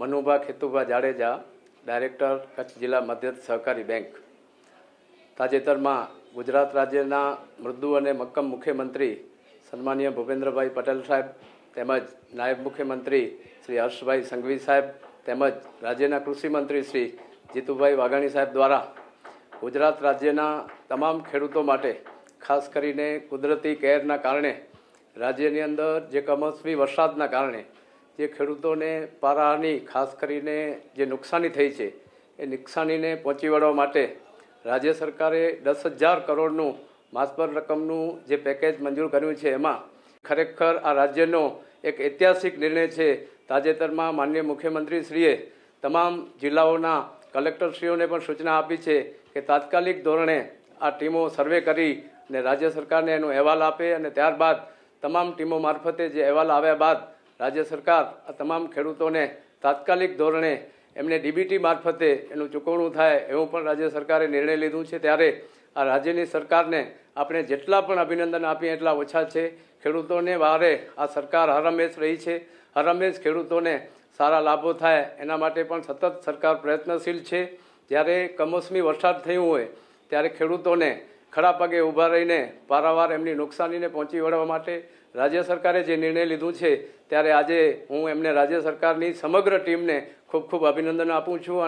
Manubha Khetubha Jadeja, director, Kutch જિલ્લા મધ્ય સહકારી બેંક. તાજેતરમાં ગુજરાત રાજ્યના મૃદુ અને મક્કમ મુખ્યમંત્રી સન્માનીય ભૂપેન્દ્રભાઈ પટેલ સાહેબ તેમજ નાયબ મુખ્યમંત્રી શ્રી હર્ષભાઈ સંઘવી સાહેબ તેમજ રાજ્યના કૃષિમંત્રી શ્રી જીતુભાઈ વાઘાણી સાહેબ દ્વારા ગુજરાત રાજ્યના તમામ ખેડૂતો માટે, ખાસ કરીને કુદરતી કેરના કારણે, રાજ્યની અંદર જે કમોસમી વરસાદના કારણે જે ખેડૂતોને પારાની, ખાસ કરીને જે નુકસાની થઈ છે, એ નુકસાનીને પહોંચી વળવા માટે રાજ્ય સરકારે દસ હજાર કરોડનું માસભર રકમનું જે પેકેજ મંજૂર કર્યું છે, એમાં ખરેખર આ રાજ્યનો એક ઐતિહાસિક નિર્ણય છે. તાજેતરમાં માનનીય મુખ્યમંત્રીશ્રીએ તમામ જિલ્લાઓના કલેક્ટરશ્રીઓને પણ સૂચના આપી છે કે તાત્કાલિક ધોરણે આ ટીમો સર્વે કરી અને રાજ્ય સરકારને એનો અહેવાલ આપે અને ત્યારબાદ તમામ ટીમો મારફતે જે અહેવાલ આવ્યા બાદ રાજ્ય સરકાર આ તમામ ખેડૂતોને તાત્કાલિક ધોરણે એમને ડીબીટી મારફતે એનું ચૂકવણું થાય એવું પણ રાજ્ય સરકારે નિર્ણય લીધું છે. ત્યારે આ રાજ્યની સરકારને આપણે જેટલા પણ અભિનંદન આપીએ એટલા ઓછા છે. ખેડૂતોને વારે આ સરકાર હરહંમેશ રહી છે. હરહંમેશ ખેડૂતોને સારા લાભો થાય એના માટે પણ સતત સરકાર પ્રયત્નશીલ છે. જ્યારે કમોસમી વરસાદ થયું હોય, ત્યારે ખેડૂતોને ખડા પગે ઊભા રહીને પારાવાર એમની નુકસાનીને પહોંચી વળવા માટે રાજ્ય સરકારે જે નિર્ણય લીધું છે, ત્યારે આજે હું એમને રાજ્ય સરકારની સમગ્ર ટીમને ખૂબ ખૂબ અભિનંદન આપું છું